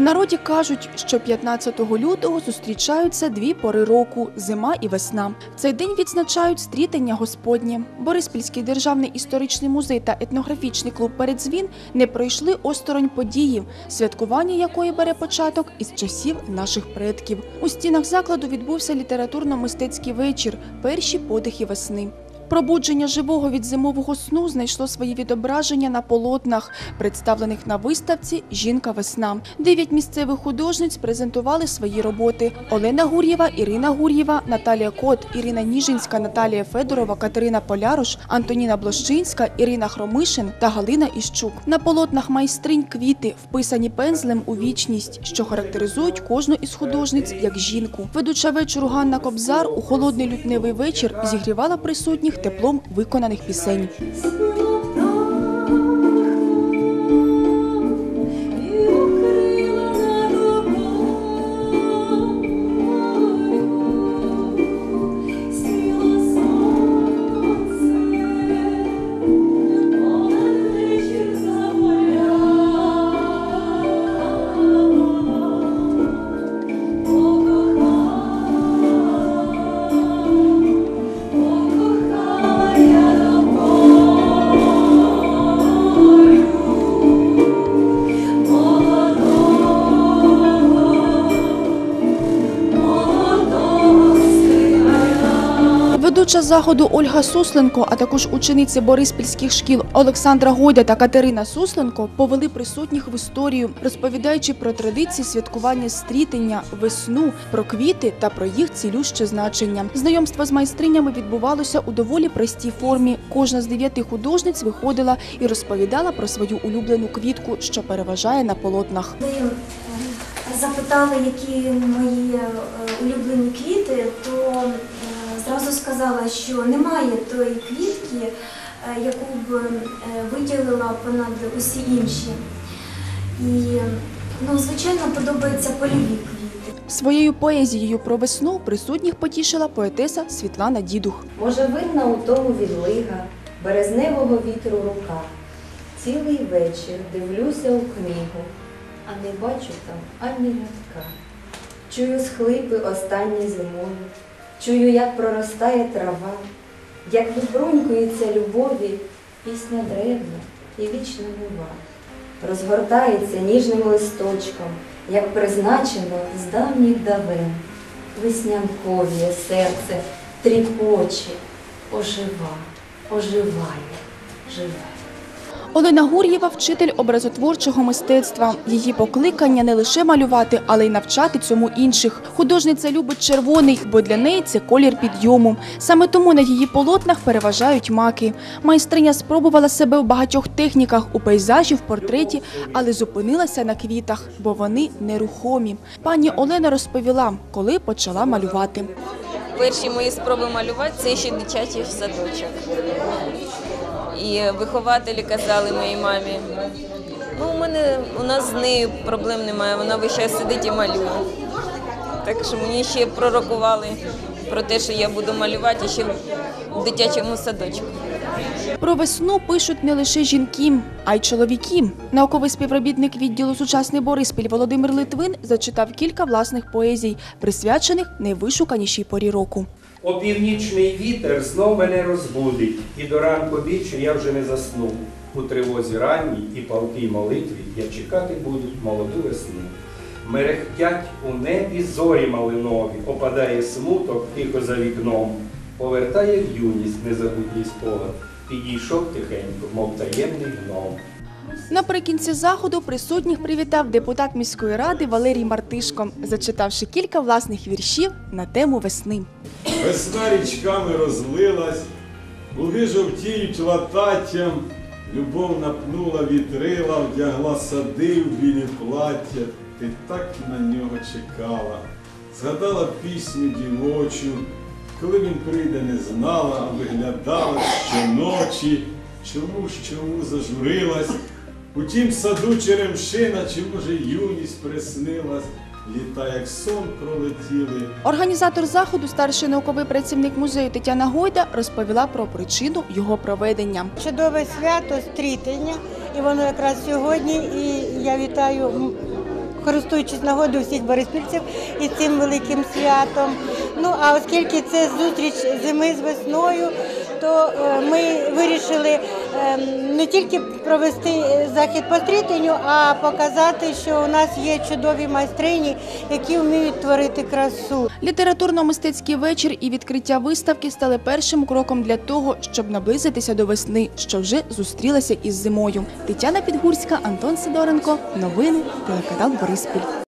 народі кажуть, що 15 лютого зустрічаються дві пори року зима і весна. В цей день відзначають стрітення Господнє. Бориспільський державний історичний музей та етнографічний клуб Передзвін не пройшли осторонь події, святкування якої бере початок із часів наших предків. У стінах закладу відбувся літературно-мистецький вечір, перші подихи весни. Пробудження живого від зимового сну знайшло свої відображення на полотнах, представлених на виставці Жінка весна. Дев'ять місцевих художниць презентували свої роботи: Олена Гур'єва, Ірина Гур'єва, Наталія Кот, Ірина Ніжинська, Наталія Федорова, Катерина Поляруш, Антоніна Блощинська, Ірина Хромишин та Галина Іщук. На полотнах майстринь квіти, вписані пензлем у вічність, що характеризують кожну із художниць як жінку. Ведуча вечору Ганна Кобзар у холодний лютневий вечір зігрівала присутніх теплом виконаних пісень. Ведуча заходу Ольга Сусленко, а також учениці Бориспільських шкіл Олександра Годя та Катерина Сусленко повели присутніх в історію, розповідаючи про традиції святкування стрітення, весну, про квіти та про їх цілюще значення. Знайомство з майстринями відбувалося у доволі простій формі. Кожна з дев'яти художниць виходила і розповідала про свою улюблену квітку, що переважає на полотнах. Е, запитали, які мої е, улюблені квіти, то зразу сказала, що немає тої квітки, е, яку б е, виділила понад усі інші. І, ну, звичайно, подобаються польові квіти. Своєю поезією про весну присутніх потішила поетеса Світлана Дідух. Може, винна у тому відлига, березневого вітру рука. Цілий вечір дивлюся у книгу, а не бачу там ані рядка. Чую схлипи останні зимові, чую, як проростає трава, як вибрунькується любові, пісня древня і вічна нова. Розгортається ніжним листочком, як призначено з давніх давен. Веснянковіє серце тріпоче, ожива, оживає, живе. Олена Гур'єва – вчитель образотворчого мистецтва. Її покликання не лише малювати, але й навчати цьому інших. Художниця любить червоний, бо для неї це колір підйому. Саме тому на її полотнах переважають маки. Майстриня спробувала себе в багатьох техніках у пейзажі, в портреті, але зупинилася на квітах, бо вони нерухомі. Пані Олена розповіла, коли почала малювати. Перші мої спроби малювати це ще дитячий садочок. І вихователі казали моїй мамі, ну у мене у нас з нею проблем немає, вона час сидить і малює. Так що мені ще пророкували про те, що я буду малювати ще в дитячому садочку. Про весну пишуть не лише жінки, а й чоловіки. Науковий співробітник відділу сучасний Бориспіль Володимир Литвин зачитав кілька власних поезій, присвячених найвишуканішій порі року. Опівнічний вітер знов мене розбудить, і до ранку більше я вже не засну. У тривозі ранній і палкій молитві я чекати буду молоду весну. Мерехтять у небі зорі малинові, опадає смуток тихо за вікном, повертає в юність незабутній спогад, підійшов тихенько, мов таємний гном. Наприкінці заходу присутніх привітав депутат міської ради Валерій Мартишко, зачитавши кілька власних віршів на тему весни. Весна річками розлилась, луги жовтіють лататтям, любов напнула вітрила, вдягла сади в білі плаття, ти так на нього чекала. Згадала пісню дівочу, коли він прийде, не знала, виглядала щоночі, чому ж чому зажурилась. У тім саду черемшина, чи може юність приснилась, літа як сон пролетіли. Організатор заходу, старший науковий працівник музею Тетяна Гойда, розповіла про причину його проведення. Чудове свято стрітення, і воно якраз сьогодні. І я вітаю користуючись нагодою всіх бориспільців із цим великим святом. Ну а оскільки це зустріч зими з весною, то е, ми вирішили е, не тільки провести е, захід по стрітенню, а показати, що у нас є чудові майстрині, які вміють творити красу. Літературно-мистецький вечір і відкриття виставки стали першим кроком для того, щоб наблизитися до весни, що вже зустрілася із зимою. Тетяна Підгурська, Антон Сидоренко. Новини телеканал Бориспіль.